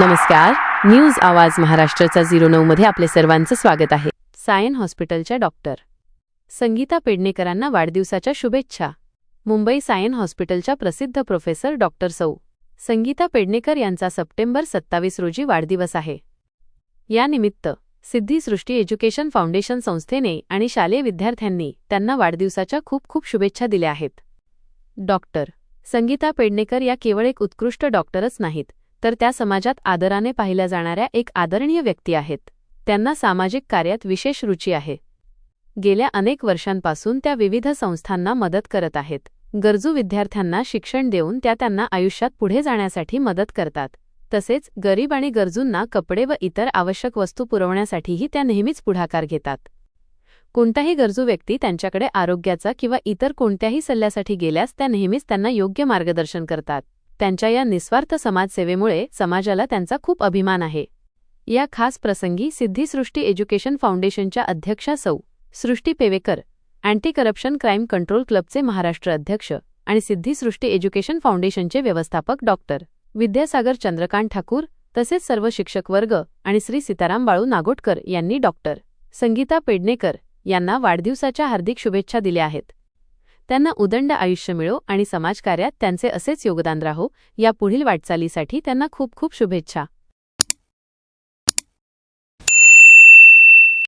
नमस्कार. न्यूज आवाज महाराष्ट्राचा झिरो नऊ मध्ये आपले सर्वांचं स्वागत आहे. सायन हॉस्पिटलच्या डॉक्टर. संगीता पेडणेकरांना वाढदिवसाच्या शुभेच्छा. मुंबई सायन हॉस्पिटलच्या प्रसिद्ध प्रोफेसर डॉक्टर सौ. संगीता पेडणेकर यांचा सप्टेंबर सत्तावीस रोजी वाढदिवस आहे. यानिमित्त सिद्धी सृष्टी एज्युकेशन फाउंडेशन संस्थेने आणि शालेय विद्यार्थ्यांनी त्यांना वाढदिवसाच्या खूप खूप शुभेच्छा दिल्या आहेत. डॉक्टर. संगीता पेडणेकर या केवळ एक उत्कृष्ट डॉक्टरच नाहीत तर त्या समाजात आदराने पाहिल्या जाणाऱ्या एक आदरणीय व्यक्ती आहेत. त्यांना सामाजिक कार्यात विशेष रुची आहे. गेल्या अनेक वर्षांपासून त्या विविध संस्थांना मदत करत आहेत. गरजू विद्यार्थ्यांना शिक्षण देऊन त्या त्यांना आयुष्यात पुढे जाण्यासाठी मदत करतात. तसेच गरीब आणि गरजूंना कपडे व इतर आवश्यक वस्तू पुरवण्यासाठीही त्या नेहमीच पुढाकार घेतात. कोणताही गरजू व्यक्ती त्यांच्याकडे आरोग्याचा किंवा इतर कोणत्याही सल्ल्यासाठी गेल्यास त्या नेहमीच त्यांना योग्य मार्गदर्शन करतात. त्यांच्या या निस्वार्थ समाजसेवेमुळे समाजाला त्यांचा खूप अभिमान आहे. या खास प्रसंगी सिद्धीसृष्टी एज्युकेशन फाउंडेशनच्या अध्यक्षा सौ. Srushti Pewekar anti corruption crime control क्लबचे महाराष्ट्र अध्यक्ष आणि सिद्धीसृष्टी एज्युकेशन फाउंडेशनचे व्यवस्थापक डॉक्टर विद्यासागर चंद्रकांत ठाकूर तसेच सर्व शिक्षक वर्ग आणि श्री सीताराम बाळू नागोटकर यांनी डॉक्टर संगीता पेडणेकर यांना वाढदिवसाच्या हार्दिक शुभेच्छा दिल्या आहेत. त्यांना उदंड आयुष्य मिळो आणि समाजकार्यात त्यांचे असेच योगदान राहो या पुढील वाटचालीसाठी त्यांना खूप खूप शुभेच्छा.